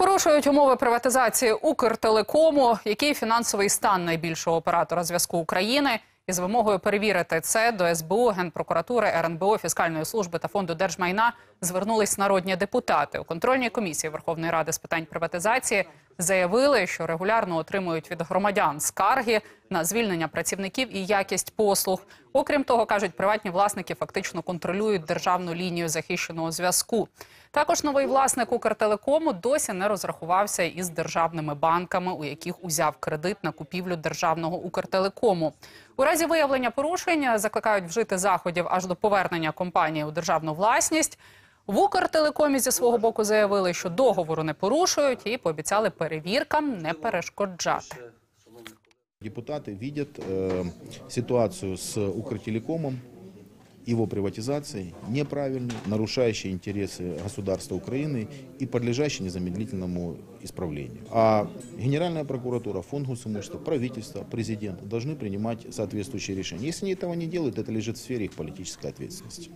Порушують умови приватизації Укртелекому? Який фінансовий стан найбільшого оператора зв'язку України? Із вимогою перевірити це до СБУ, Генпрокуратури, РНБО, Фіскальної служби та фонду держмайна звернулись народні депутати. У контрольній комісії Верховної Ради з питань приватизації заявили, що регулярно отримують від громадян скарги на звільнення працівників і якість послуг. Окрім того, кажуть, приватні власники фактично контролюють державну лінію захищеного зв'язку. Також новий власник Укртелекому досі не розрахувався із державними банками, у яких узяв кредит на купівлю державного Укртелекому. У разі виявлення порушень закликають вжити заходів аж до повернення компанії у державну власність. В Укртелекомі зі свого боку заявили, що договору не порушують, і пообіцяли перевіркам не перешкоджати. Депутаты видят э, ситуацию с Укртелекомом, его приватизацией неправильной, нарушающей интересы государства Украины и подлежащей незамедлительному исправлению. А Генеральная прокуратура, фонд госимущества, правительство, президент должны принимать соответствующие решения. Если они этого не делают, это лежит в сфере их политической ответственности.